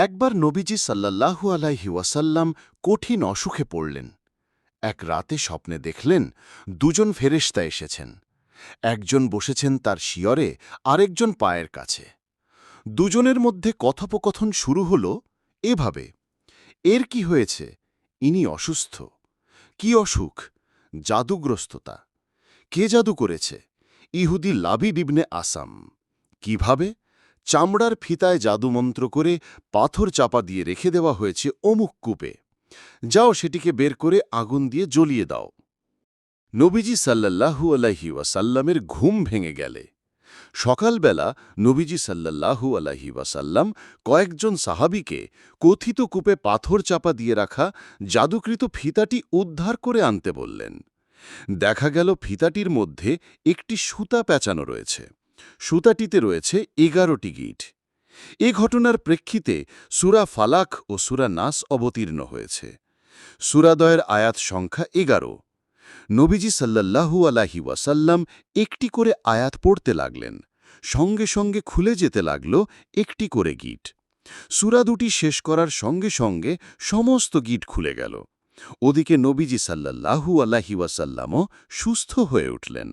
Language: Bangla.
একবার নবীজি সাল্লাল্লাহু আলাইহি ওয়াসাল্লাম কঠিন অসুখে পড়লেন। এক রাতে স্বপ্নে দেখলেন দুজন ফেরেশতা এসেছেন। একজন বসেছেন তার শিয়রে, আরেকজন পায়ের কাছে। দুজনের মধ্যে কথোপকথন শুরু হল, এভাবে, এর কি হয়েছে? ইনি অসুস্থ। কি অসুখ? জাদুগ্রস্ততা। কে জাদু করেছে? ইহুদি লাবিব ইবনে আসাম। কীভাবে? চামড়ার ফিতায় জাদুমন্ত্র করে পাথর চাপা দিয়ে রেখে দেওয়া হয়েছে অমুক কূপে। যাও সেটিকে বের করে আগুন দিয়ে জ্বলিয়ে দাও। নবীজি সাল্লাল্লাহু আলাইহি ওয়াসাল্লামের ঘুম ভেঙে গেলে। সকালবেলা নবীজি সাল্লাল্লাহু আলাইহি ওয়াসাল্লাম কয়েকজন সাহাবিকে কথিত কূপে পাথর চাপা দিয়ে রাখা জাদুকৃত ফিতাটি উদ্ধার করে আনতে বললেন। দেখা গেল ফিতাটির মধ্যে একটি সুতা পেঁচানো রয়েছে। সুতাটিতে রয়েছে এগারোটি গিট। এ ঘটনার প্রেক্ষিতে সুরা ফালাক ও সুরা নাস অবতীর্ণ হয়েছে। সুরাদয়ের আয়াত সংখ্যা এগারো। নবীজি সাল্লাল্লাহু আলাহি ওয়াসাল্লাম একটি করে আয়াত পড়তে লাগলেন, সঙ্গে সঙ্গে খুলে যেতে লাগল একটি করে গিট। সুরা দুটি শেষ করার সঙ্গে সঙ্গে সমস্ত গিট খুলে গেল। ওদিকে নবীজি সাল্লাল্লাহু আলাহি ওয়াসাল্লামও সুস্থ হয়ে উঠলেন।